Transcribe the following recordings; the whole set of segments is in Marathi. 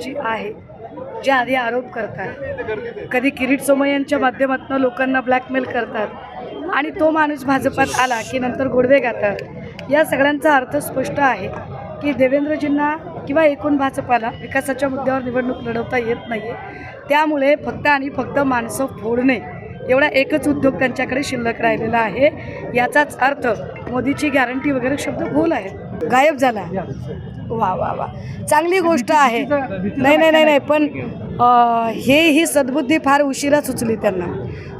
जी आहे जे आधी आरोप करतात. कधी किरीट सोमय्यांच्या माध्यमातून लोकांना ब्लॅकमेल करतात आणि तो माणूस भाजपात आला की नंतर घोडवे गातात या सगळ्यांचा अर्थ स्पष्ट आहे की देवेंद्रजींना किंवा एकूण भाजपाला विकासाच्या मुद्द्यावर निवडणूक लढवता येत नाही त्यामुळे फक्त आणि फक्त माणसं फोडणे एवढा एकच उद्योग त्यांच्याकडे शिल्लक राहिलेला आहे. याचाच अर्थ मोदीची गॅरंटी वगैरे शब्द भूल आहे. गायब झाला. वा वा वा. चांगली गोष्ट आहे. नाही नाही नाही नाही. पण हे ही सद्बुद्धी फार उशिरा सुचली त्यांना.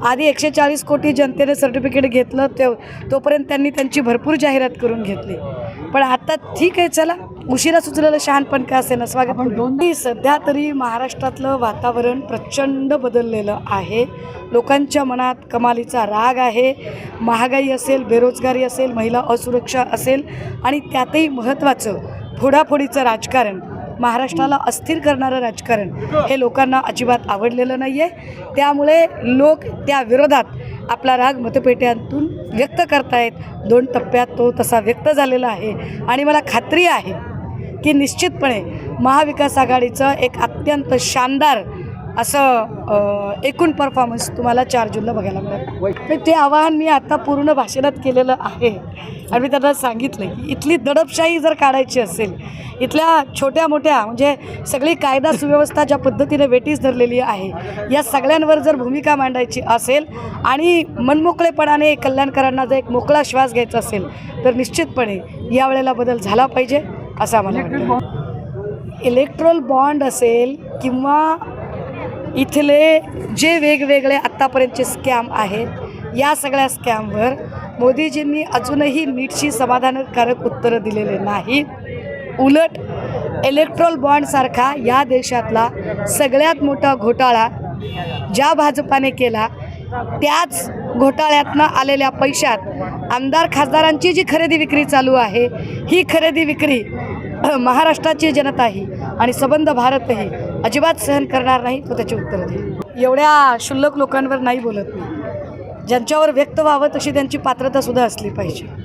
आधी एकशे चाळीस कोटी जनतेने सर्टिफिकेट घेतलं ते तोपर्यंत त्यांनी त्यांची भरपूर जाहिरात करून घेतली. पण आता ठीक आहे चला. उशिरा सुचलेलं शहाणपण का असे ना स्वागत. सध्या तरी महाराष्ट्रातलं वातावरण प्रचंड बदललेलं आहे. लोकांच्या मनात कमालीचा राग आहे. महागाई असेल बेरोजगारी असेल महिला असुरक्षा असेल आणि त्यातही महत्त्वाचं फोडाफोडीचं राजकारण महाराष्ट्राला अस्थिर करणारं राजकारण हे लोकांना अजिबात आवडलेलं नाही आहे त्यामुळे लोक त्या विरोधात आपला राग मतपेट्यांतून व्यक्त करतायत. दोन टप्प्यात तो तसा व्यक्त झालेला आहे. आणि मला खात्री आहे की निश्चितपणे महाविकास आघाडीचं एक अत्यंत शानदार असं एकूण परफॉर्मन्स तुम्हाला चार जूनला बघायला मिळेल. तर ते आवाहन मी आता पूर्ण भाषणात केलेलं आहे. आणि मी त्यांना सांगितलं की इथली दडपशाही जर काढायची असेल इथल्या छोट्या मोठ्या म्हणजे सगळी कायदा सुव्यवस्था ज्या पद्धतीने वेटीस धरलेली आहे या सगळ्यांवर जर भूमिका मांडायची असेल आणि मनमोकळेपणाने कल्याणकरांना जर एक मोकळा श्वास घ्यायचा असेल तर निश्चितपणे यावेळेला बदल झाला पाहिजे असं आम्हाला वाटतं. इलेक्ट्रॉल बॉन्ड असेल किंवा इथले जे वेगवेगळे आत्तापर्यंतचे स्कॅम आहेत या सगळ्या स्कॅमवर मोदीजींनी अजूनही नीटशी समाधानकारक उत्तरं दिलेले नाहीत उलट इलेक्ट्रॉल बॉन्डसारखा या देशातला सगळ्यात मोठा घोटाळा ज्या भाजपाने केला त्याच घोटाळ्यातनं आलेल्या पैशात आमदार खासदारांची जी खरेदी विक्री चालू आहे ही खरेदी विक्री महाराष्ट्राची जनताही आणि सबंध भारतही अजिबात सहन करणार नाही तो त्याची उत्तर देईल. एवढ्या क्षुल्लक लोकांवर नाही बोलत मी. ज्यांच्यावर व्यक्त व्हावं तशी त्यांची पात्रतासुद्धा असली पाहिजे.